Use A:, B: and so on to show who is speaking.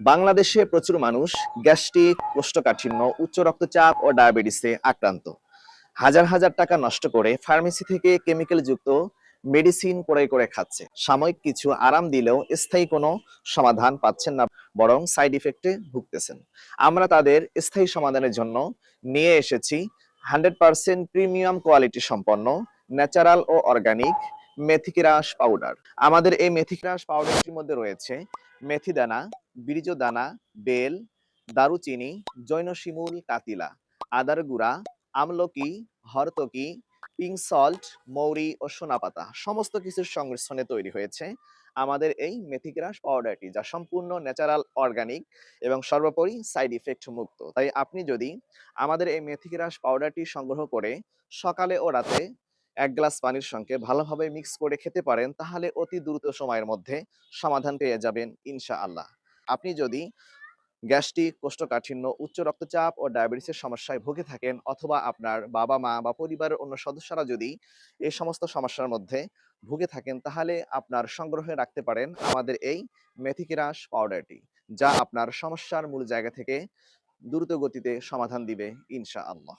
A: বাংলাদেশে প্রচুর মানুষ গ্যাস্ট্রিক, কোষ্ঠকাঠিন্য, উচ্চ রক্তচাপ ও ডায়াবেটিসে আক্রান্ত। হাজার হাজার টাকা নষ্ট করে ফার্মেসি থেকে কেমিক্যাল যুক্ত মেডিসিন ক্রয় করে খাচ্ছে। সাময়িক কিছু আরাম দিলেও স্থায়ী কোনো সমাধান পাচ্ছেন না বরং সাইড ইফেক্টে ভুগতেছেন। আমরা তাদের স্থায়ী সমাধানের জন্য নিয়ে এসেছি হান্ড্রেড পার্সেন্ট প্রিমিয়াম কোয়ালিটি সম্পন্ন, ন্যাচারাল ও অর্গানিক মেথিকিরাস পাউডার। আমাদের এই মেথিকিরাস পাউডারটির মধ্যে রয়েছে মেথি দানা বীর্য দানা, বেল, দারুচিনি, জৈন শিমুল, কাতিলা, আদার গুঁড়া, আমলকি, হরতকি পিঙ্ক সল্ট, মৌরি ও সোনাপাতা সমস্ত কিছুর সংমিশ্রণে তৈরি হয়েছে আমাদের এই মেথিগ্রাস পাউডারটি যা সম্পূর্ণ ন্যাচারাল, অর্গানিক এবং সর্বোপরি সাইড ইফেক্ট মুক্ত। তাই আপনি যদি আমাদের এই মেথিগ্রাস পাউডারটি সংগ্রহ করে সকালে ও রাতে এক গ্লাস পানির সঙ্গে ভালোভাবে মিক্স করে খেতে পারেন, তাহলে অতি দ্রুত সময়ের মধ্যে সমাধান পেয়ে যাবেন ইনশা আল্লাহ আপনি যদি গ্যাস্ট্রিক, কোষ্ঠকাঠিন্য, উচ্চ রক্তচাপ ও ডায়াবেটিসের সমস্যায় ভুগে থাকেন অথবা আপনার বাবা মা বা পরিবারের অন্য সদস্যরা যদি এই সমস্ত সমস্যার মধ্যে ভুগে থাকেন, তাহলে আপনার সংগ্রহে রাখতে পারেন আমাদের এই মেথিকিরাস পাউডারটি, যা আপনার সমস্যার মূল জায়গা থেকে দ্রুত গতিতে সমাধান দিবে ইনশা আল্লাহ